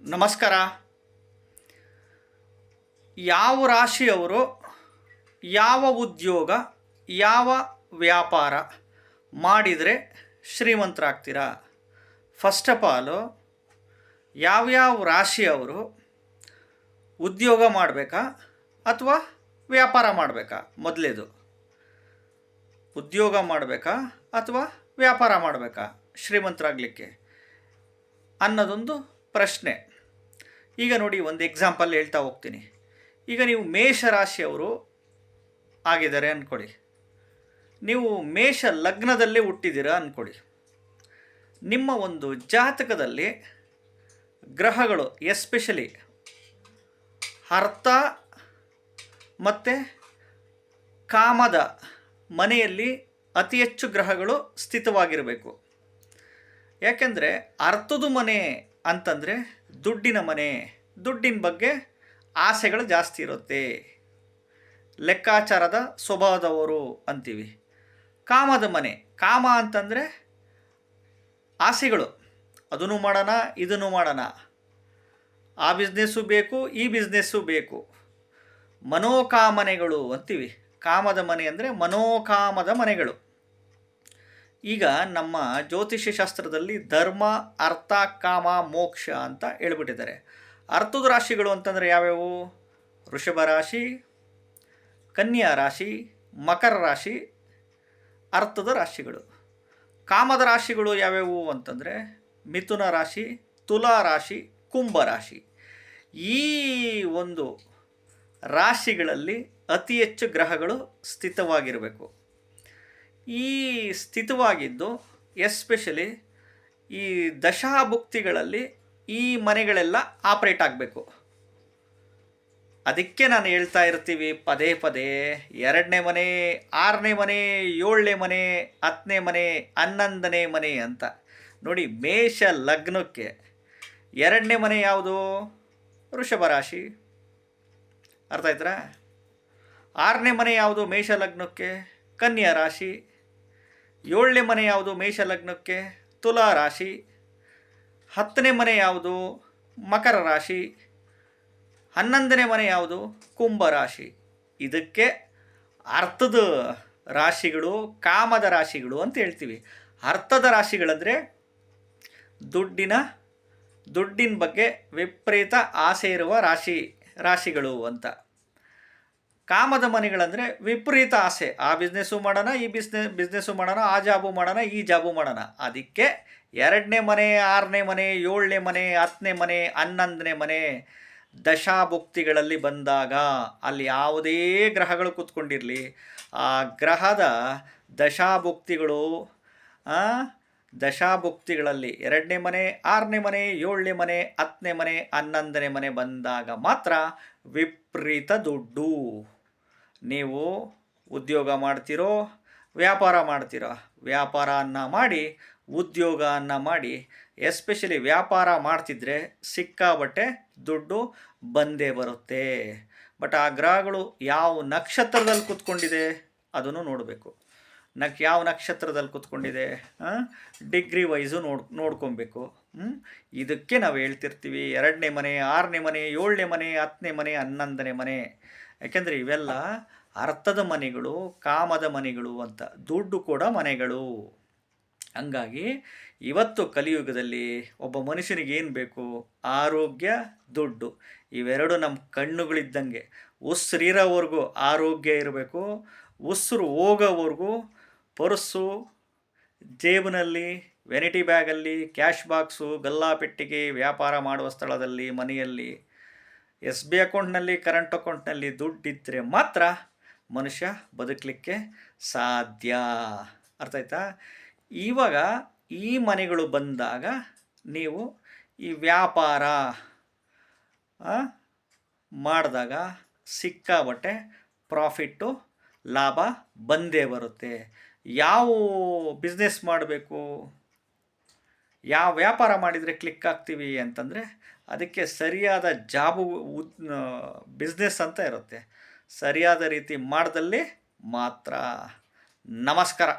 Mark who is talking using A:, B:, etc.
A: ನಮಸ್ಕಾರ. ಯಾವ ರಾಶಿಯವರು ಯಾವ ಉದ್ಯೋಗ, ಯಾವ ವ್ಯಾಪಾರ ಮಾಡಿದರೆ ಶ್ರೀಮಂತರಾಗ್ತೀರಾ? ಫಸ್ಟ್ ಆಫ್ ಆಲು ಯಾವ್ಯಾವ ರಾಶಿಯವರು ಉದ್ಯೋಗ ಮಾಡಬೇಕಾ ಅಥವಾ ವ್ಯಾಪಾರ ಮಾಡಬೇಕಾ? ಮೊದಲೇದು. ಉದ್ಯೋಗ ಮಾಡಬೇಕಾ ಅಥವಾ ವ್ಯಾಪಾರ ಮಾಡಬೇಕಾ? ಶ್ರೀಮಂತರಾಗಲಿಕ್ಕೆ ಅನ್ನೋದೊಂದು ಪ್ರಶ್ನೆ. ಈಗ ನೋಡಿ ಒಂದು ಎಕ್ಸಾಂಪಲ್ ಹೇಳ್ತಾ ಹೋಗ್ತೀನಿ. ಈಗ ನೀವು ಮೇಷರಾಶಿಯವರು ಆಗಿದ್ದಾರೆ ಅಂದ್ಕೊಳ್ಳಿ ನೀವು ಮೇಷ ಲಗ್ನದಲ್ಲೇ ಹುಟ್ಟಿದ್ದೀರಾ ಅಂದ್ಕೊಳ್ಳಿ ನಿಮ್ಮ ಒಂದು ಜಾತಕದಲ್ಲಿ ಗ್ರಹಗಳು ಎಸ್ಪೆಷಲಿ ಅರ್ಥ ಮತ್ತು ಕಾಮದ ಮನೆಯಲ್ಲಿ ಅತಿ ಹೆಚ್ಚು ಗ್ರಹಗಳು ಸ್ಥಿತವಾಗಿರಬೇಕು. ಯಾಕೆಂದರೆ ಅರ್ಥದ ಮನೆ ಅಂತಂದರೆ ದುಡ್ಡಿನ ಮನೆ, ದುಡ್ಡಿನ ಬಗ್ಗೆ ಆಸೆಗಳು ಜಾಸ್ತಿ ಇರುತ್ತೆ. ಲೆಕ್ಕಾಚಾರದ ಸ್ವಭಾವದವರು ಅಂತೀವಿ. ಕಾಮದ ಮನೆ, ಕಾಮ ಅಂತಂದರೆ ಆಸೆಗಳು. ಅದನ್ನು ಮಾಡೋಣ, ಇದನ್ನು ಮಾಡೋಣ. ಆ ಬಿಸ್ನೆಸ್ಸು ಬೇಕು, ಈ ಬಿಸ್ನೆಸ್ಸು ಬೇಕು. ಮನೋಕಾಮನೆಗಳು ಅಂತೀವಿ. ಕಾಮದ ಮನೆ ಅಂದರೆ ಮನೋಕಾಮದ ಮನೆಗಳು. ಈಗ ನಮ್ಮ ಜ್ಯೋತಿಷ್ಯ ಶಾಸ್ತ್ರದಲ್ಲಿ ಧರ್ಮ, ಅರ್ಥ, ಕಾಮ, ಮೋಕ್ಷ ಅಂತ ಹೇಳ್ಬಿಟ್ಟಿದ್ದಾರೆ. ಅರ್ಥದ ರಾಶಿಗಳು ಅಂತಂದರೆ ಯಾವ್ಯಾವು? ವೃಷಭ ರಾಶಿ, ಕನ್ಯಾ ರಾಶಿ, ಮಕರ ರಾಶಿ, ಅರ್ಥದ ರಾಶಿಗಳು. ಕಾಮದ ರಾಶಿಗಳು ಯಾವ್ಯಾವು ಅಂತಂದರೆ ಮಿಥುನ ರಾಶಿ, ತುಲಾ ರಾಶಿ, ಕುಂಭ ರಾಶಿ. ಈ ಒಂದು ರಾಶಿಗಳಲ್ಲಿ ಅತಿ ಹೆಚ್ಚು ಗ್ರಹಗಳು ಸ್ಥಿತವಾಗಿರಬೇಕು. ಈ ಸ್ಥಿತವಾಗಿದ್ದು ಎಸ್ಪೆಷಲಿ ಈ ದಶಾಭುಕ್ತಿಗಳಲ್ಲಿ ಈ ಮನೆಗಳೆಲ್ಲ ಆಪ್ರೇಟ್ ಆಗಬೇಕು. ಅದಕ್ಕೆ ನಾನು ಹೇಳ್ತಾ ಇರ್ತೀವಿ, ಪದೇ ಪದೇ ಎರಡನೇ ಮನೆ, ಆರನೇ ಮನೆ, ಏಳನೇ ಮನೆ, ಹತ್ತನೇ ಮನೆ, ಹನ್ನೊಂದನೇ ಮನೆ ಅಂತ. ನೋಡಿ, ಮೇಷ ಲಗ್ನಕ್ಕೆ ಎರಡನೇ ಮನೆ ಯಾವುದು? ವೃಷಭ ರಾಶಿ. ಅರ್ಥ ಆಯ್ತಾ ಆರನೇ ಮನೆ ಯಾವುದು ಮೇಷ ಲಗ್ನಕ್ಕೆ? ಕನ್ಯಾ ರಾಶಿ. ಏಳನೇ ಮನೆ ಯಾವುದು? ಮೇಷ ಲಗ್ನಕ್ಕೆ ತುಲಾ ರಾಶಿ. ಹತ್ತನೇ ಮನೆ ಯಾವುದು? ಮಕರ ರಾಶಿ. ಹನ್ನೊಂದನೇ ಮನೆ ಯಾವುದು? ಕುಂಭ ರಾಶಿ. ಇದಕ್ಕೆ ಅರ್ಥದ ರಾಶಿಗಳು, ಕಾಮದ ರಾಶಿಗಳು ಅಂತ ಹೇಳ್ತೀವಿ. ಅರ್ಥದ ರಾಶಿಗಳಂದರೆ ದುಡ್ಡಿನ ದುಡ್ಡಿನ ಬಗ್ಗೆ ವಿಪರೀತ ಆಸೆ ಇರುವ ರಾಶಿ, ರಾಶಿಗಳು ಅಂತ. ಕಾಮದ ಮನೆಗಳಂದರೆ ವಿಪರೀತ ಆಸೆ. ಆ ಬಿಸ್ನೆಸ್ಸು ಮಾಡೋಣ, ಈ ಬಿಸ್ನೆ ಬಿಸ್ನೆಸ್ಸು ಮಾಡೋಣ, ಆ ಜಾಬು ಮಾಡೋಣ, ಈ ಜಾಬು ಮಾಡೋಣ. ಅದಕ್ಕೆ ಎರಡನೇ ಮನೆ, ಆರನೇ ಮನೆ, ಏಳನೇ ಮನೆ, ಹತ್ತನೇ ಮನೆ, ಹನ್ನೊಂದನೇ ಮನೆ ದಶಾಭುಕ್ತಿಗಳಲ್ಲಿ ಬಂದಾಗ ಅಲ್ಲಿ ಯಾವುದೇ ಗ್ರಹಗಳು ಕೂತ್ಕೊಂಡಿರಲಿ, ಆ ಗ್ರಹದ ದಶಾಭುಕ್ತಿಗಳು ದಶಾಭುಕ್ತಿಗಳಲ್ಲಿ ಎರಡನೇ ಮನೆ, ಆರನೇ ಮನೆ, ಏಳನೇ ಮನೆ, ಹತ್ತನೇ ಮನೆ, ಹನ್ನೊಂದನೇ ಮನೆ ಬಂದಾಗ ಮಾತ್ರ ವಿಪರೀತ ದುಡ್ಡು. ನೀವು ಉದ್ಯೋಗ ಮಾಡ್ತಿರೋ, ವ್ಯಾಪಾರ ಮಾಡ್ತಿರೋ ವ್ಯಾಪಾರವನ್ನು ಮಾಡಿ ಉದ್ಯೋಗವನ್ನು ಮಾಡಿ, ಎಸ್ಪೆಷಲಿ ವ್ಯಾಪಾರ ಮಾಡ್ತಿದ್ರೆ ಸಿಕ್ಕಾಬಟ್ಟೆ ದುಡ್ಡು ಬಂದೇ ಬರುತ್ತೆ. ಬಟ್ ಆ ಗ್ರಹಗಳು ಯಾವ ನಕ್ಷತ್ರದಲ್ಲಿ ಕೂತ್ಕೊಂಡಿದೆ, ಅದನ್ನು ನೋಡಬೇಕು. ನಕ್, ಯಾವ ನಕ್ಷತ್ರದಲ್ಲಿ ಕೂತ್ಕೊಂಡಿದೆ ಡಿಗ್ರಿ ವೈಸು ನೋಡ್, ನೋಡ್ಕೊಬೇಕು. ಇದಕ್ಕೆ ನಾವು ಹೇಳ್ತಿರ್ತೀವಿ, ಎರಡನೇ ಮನೆ, ಆರನೇ ಮನೆ, ಏಳನೇ ಮನೆ, ಹತ್ತನೇ ಮನೆ, ಹನ್ನೊಂದನೇ ಮನೆ. ಯಾಕೆಂದರೆ ಇವೆಲ್ಲ ಅರ್ಥದ ಮನೆಗಳು, ಕಾಮದ ಮನೆಗಳು ಅಂತ. ದುಡ್ಡು ಕೂಡ ಮನೆಗಳು. ಹಂಗಾಗಿ ಇವತ್ತು ಕಲಿಯುಗದಲ್ಲಿ ಒಬ್ಬ ಮನುಷ್ಯನಿಗೆ ಏನು ಬೇಕು? ಆರೋಗ್ಯ, ದುಡ್ಡು. ಇವೆರಡು ನಮ್ಮ ಕಣ್ಣುಗಳಿದ್ದಂಗೆ. ಉಸಿರಿರೋವರೆಗೂ ಆರೋಗ್ಯ ಇರಬೇಕು. ಉಸಿರು ಹೋಗೋವರೆಗೂ ಪರ್ಸು ಜೇಬಿನಲ್ಲಿ ವೆನಿಟಿ ಬ್ಯಾಗಲ್ಲಿ ಕ್ಯಾಶ್ ಬಾಕ್ಸು ಗಲ್ಲಾಪೆಟ್ಟಿಗೆ ವ್ಯಾಪಾರ ಮಾಡುವ ಸ್ಥಳದಲ್ಲಿ, ಮನೆಯಲ್ಲಿ ಎಸ್ ಬಿ ಅಕೌಂಟ್ನಲ್ಲಿ, ಕರೆಂಟ್ ಅಕೌಂಟ್ನಲ್ಲಿ ದುಡ್ಡಿದ್ದರೆ ಮಾತ್ರ ಮನುಷ್ಯ ಬದುಕಲಿಕ್ಕೆ ಸಾಧ್ಯ. ಅರ್ಥ ಆಯ್ತಾ? ಇವಾಗ ಈ ಮನೆಗಳು ಬಂದಾಗ ನೀವು ಈ ವ್ಯಾಪಾರ ಮಾಡಿದಾಗ ಸಿಕ್ಕಾಬಟ್ಟೆ ಪ್ರಾಫಿಟ್ಟು, ಲಾಭ ಬಂದೇ ಬರುತ್ತೆ. ಯಾವ ಬಿಸ್ನೆಸ್ ಮಾಡಬೇಕು? ಯಾವ ವ್ಯಾಪಾರ ಮಾಡಿದರೆ ಕ್ಲಿಕ್ ಆಗ್ತೀವಿ ಅಂತಂದರೆ ಅದಕ್ಕೆ ಸರಿಯಾದ ಜಾಬು ಬಿಸ್ನೆಸ್ ಅಂತ ಇರುತ್ತೆ. ಸರಿಯಾದ ರೀತಿ ಮಾಡಿದಲ್ಲಿ ಮಾತ್ರ. ನಮಸ್ಕಾರ.